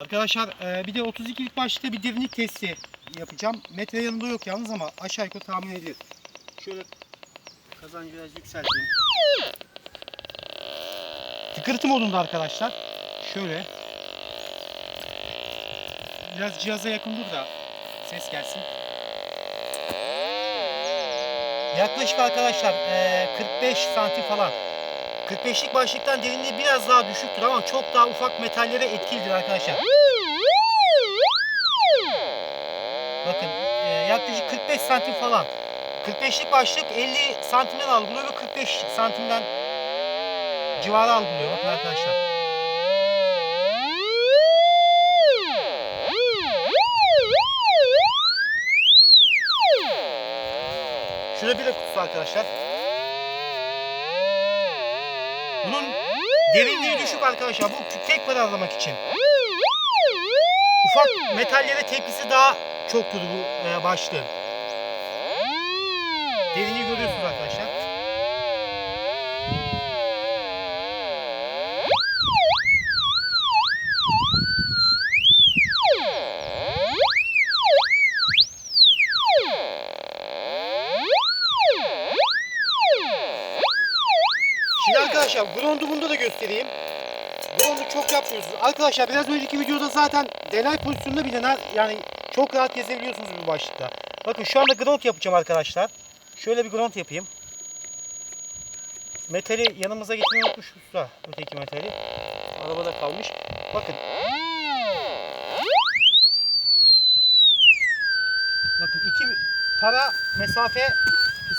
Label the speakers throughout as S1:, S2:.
S1: Arkadaşlar e, bir de 32'lik başlıkta bir derinlik testi yapacağım. Metre yanında yok yalnız ama aşağı yukarı tahmin edilir. Şöyle kazancı biraz yükselteyim. Tıkırtı modunda arkadaşlar. Şöyle. Biraz cihaza yakın dur da ses gelsin. Yaklaşık arkadaşlar e, 45 santim falan. 45'lik başlıktan derinliği biraz daha düşüktür ama çok daha ufak metallere etkilidir arkadaşlar. Bakın e, yaklaşık 45 santim falan. 45'lik başlık 50 santimden algılıyor ve 45 santimden civarı algılıyor. Bakın arkadaşlar. Şurada bir de kutusu arkadaşlar. Bunun derinliği düşük arkadaşlar. Bu tek paralamak için. Ufak metallere tepkisi daha çoktur bu e, başlığın. Derinliği görüyorsunuz arkadaşlar. Arkadaşlar Grond'u bunda da göstereyim. Grond'u çok yapmıyorsunuz. Arkadaşlar biraz önceki videoda zaten deney pozisyonunda bile yani çok rahat gezebiliyorsunuz bu başlıkta. Bakın şu anda Grond yapacağım arkadaşlar. Şöyle bir Grond yapayım. Metali yanımıza getirmeyi unutmuşuz da öteki metali. Arabada kalmış. Bakın. Bakın iki para mesafe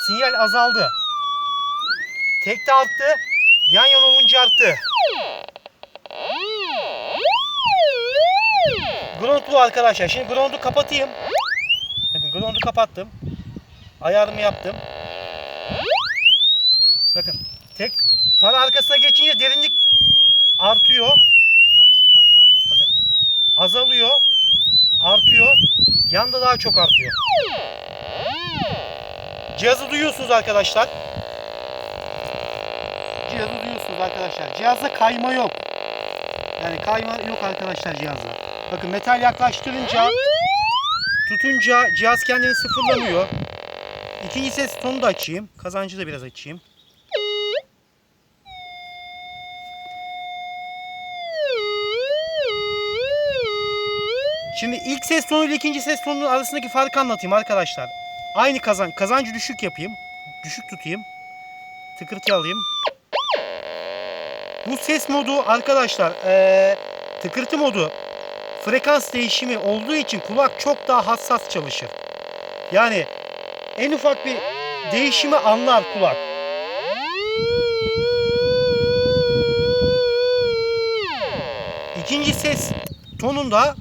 S1: sinyal azaldı. Tekte arttı. Yan yana olunca arttı. Ground bu arkadaşlar. Şimdi ground'u kapatayım. Bakın ground'u kapattım. Ayarımı yaptım. Bakın tek para arkasına geçince derinlik artıyor. Bakın azalıyor. Artıyor. Yanda daha çok artıyor. Cihazı duyuyorsunuz arkadaşlar. Cihazı duyuyorsunuz arkadaşlar. Cihazda kayma yok. Yani kayma yok arkadaşlar cihazda. Bakın metal yaklaştırınca tutunca cihaz kendini sıfırlamıyor. İkinci ses tonu da açayım. Kazancı da biraz açayım. Şimdi ilk ses tonu ile ikinci ses tonunun arasındaki farkı anlatayım arkadaşlar. Aynı kazan kazancı düşük yapayım. Düşük tutayım. Tıkırtı alayım. Bu ses modu arkadaşlar eee, tıkırtı modu frekans değişimi olduğu için kulak çok daha hassas çalışır. Yani en ufak bir değişimi anlar kulak. İkinci ses tonunda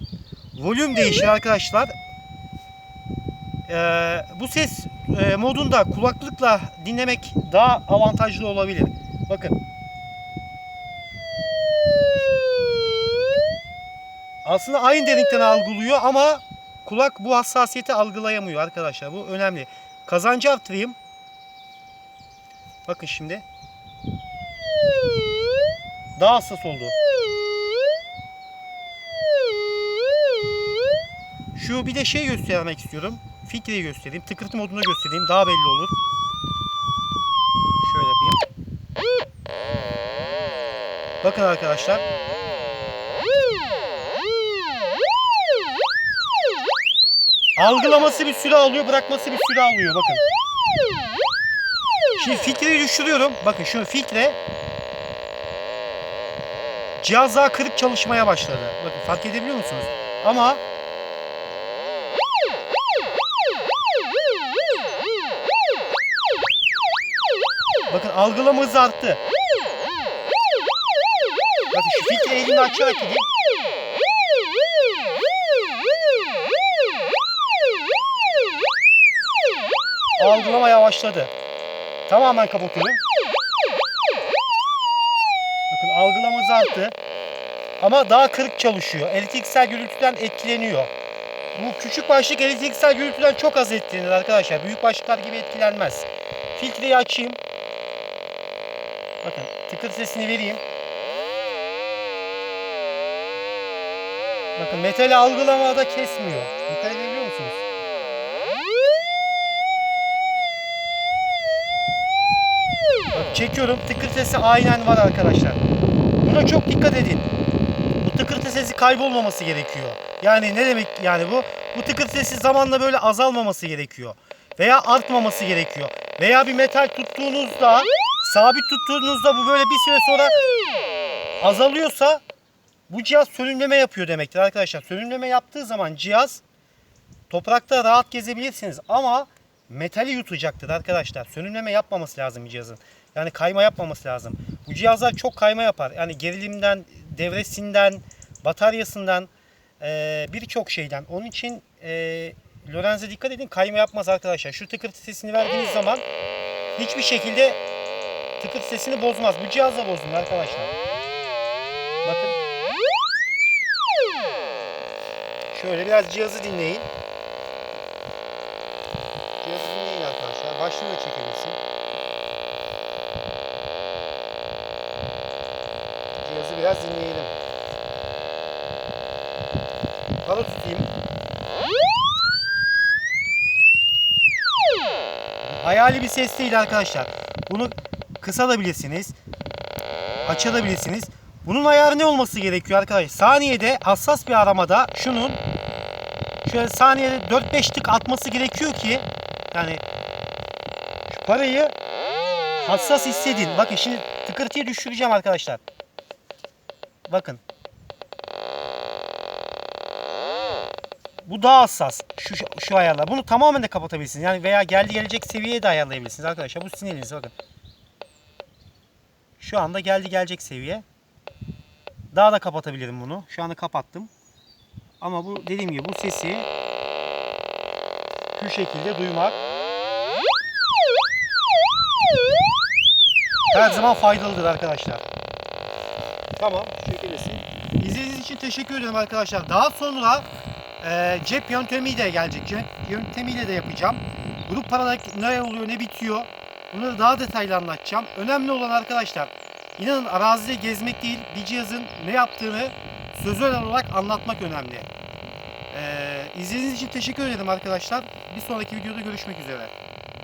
S1: volüm değişir arkadaşlar. Eee, bu ses eee, modunda kulaklıkla dinlemek daha avantajlı olabilir. Bakın. Aslında aynı derinlikten algılıyor ama kulak bu hassasiyeti algılayamıyor arkadaşlar. Bu önemli. Kazancı arttırayım. Bakın şimdi. Daha hassas oldu. Şu bir de şey göstermek istiyorum. Filtreyi göstereyim. Tıkırtı modunda göstereyim. Daha belli olur. Şöyle yapayım. Bakın arkadaşlar. Algılaması bir süre alıyor, bırakması bir süre alıyor. Bakın. Şimdi filtreyi düşürüyorum. Bakın şu filtre cihaz daha kırık çalışmaya başladı. Bakın fark edebiliyor musunuz? Ama bakın algılama hızı arttı. Bakın şu filtre elini açarak gideyim. Algılama yavaşladı. Tamamen kapatıyorum. Bakın algılama hızı arttı. Ama daha kırık çalışıyor. Elektriksel gürültüden etkileniyor. Bu küçük başlık elektriksel gürültüden çok az etkilenir arkadaşlar. Büyük başlıklar gibi etkilenmez. Filtreyi açayım. Bakın tıkır sesini vereyim. Bakın metali algılamada kesmiyor. Dikkat edebiliyor musunuz? Bak çekiyorum tıkır sesi aynen var arkadaşlar. Buna çok dikkat edin. Bu tıkırtı sesi kaybolmaması gerekiyor. Yani ne demek yani bu? Bu tıkırtı sesi zamanla böyle azalmaması gerekiyor. Veya artmaması gerekiyor. Veya bir metal tuttuğunuzda, sabit tuttuğunuzda bu böyle bir süre sonra azalıyorsa bu cihaz sönümleme yapıyor demektir arkadaşlar. Sönümleme yaptığı zaman cihaz toprakta rahat gezebilirsiniz ama metali yutacaktır arkadaşlar. Sönümleme yapmaması lazım cihazın. Yani kayma yapmaması lazım. Bu cihazlar çok kayma yapar. Yani gerilimden, devresinden, bataryasından eee, birçok şeyden. Onun için eee Lorenz'e dikkat edin kayma yapmaz arkadaşlar. Şu tıkırtı sesini verdiğiniz zaman hiçbir şekilde tıkırtı sesini bozmaz. Bu cihazla bozulur arkadaşlar. Bakın. Şöyle biraz cihazı dinleyin. Cihazı dinleyin arkadaşlar. Başlığını da çekebilirsin. Cihazı biraz dinleyelim. Bana tutayım. Hayali bir ses değil arkadaşlar. Bunu kısabilirsiniz. Açabilirsiniz. Bunun ayarı ne olması gerekiyor arkadaşlar? Saniyede hassas bir aramada şunun şöyle saniyede 4-5 tık atması gerekiyor ki yani şu parayı hassas hissedin. Bakın şimdi tıkırtıyı düşüreceğim arkadaşlar. Bakın. Bu daha hassas. Şu, şu ayarlar. Bunu tamamen de kapatabilirsiniz. Yani veya geldi gelecek seviyeye de ayarlayabilirsiniz arkadaşlar. Bu sizin elinizde bakın. Şu anda geldi gelecek seviye. Daha da kapatabilirim bunu. Şu anda kapattım. Ama bu dediğim gibi bu sesi şu şekilde duymak her zaman faydalıdır arkadaşlar. Tamam, çekilirsin. İzlediğiniz için teşekkür ederim arkadaşlar. Daha sonra e, cep yöntemiyle de gelecek. Cep yöntemiyle de yapacağım. Grup parada ne oluyor, ne bitiyor. Bunları daha detaylı anlatacağım. Önemli olan arkadaşlar, inanın arazide gezmek değil, bir cihazın ne yaptığını sözel olarak anlatmak önemli. Ee, izlediğiniz için teşekkür ederim arkadaşlar. Bir sonraki videoda görüşmek üzere.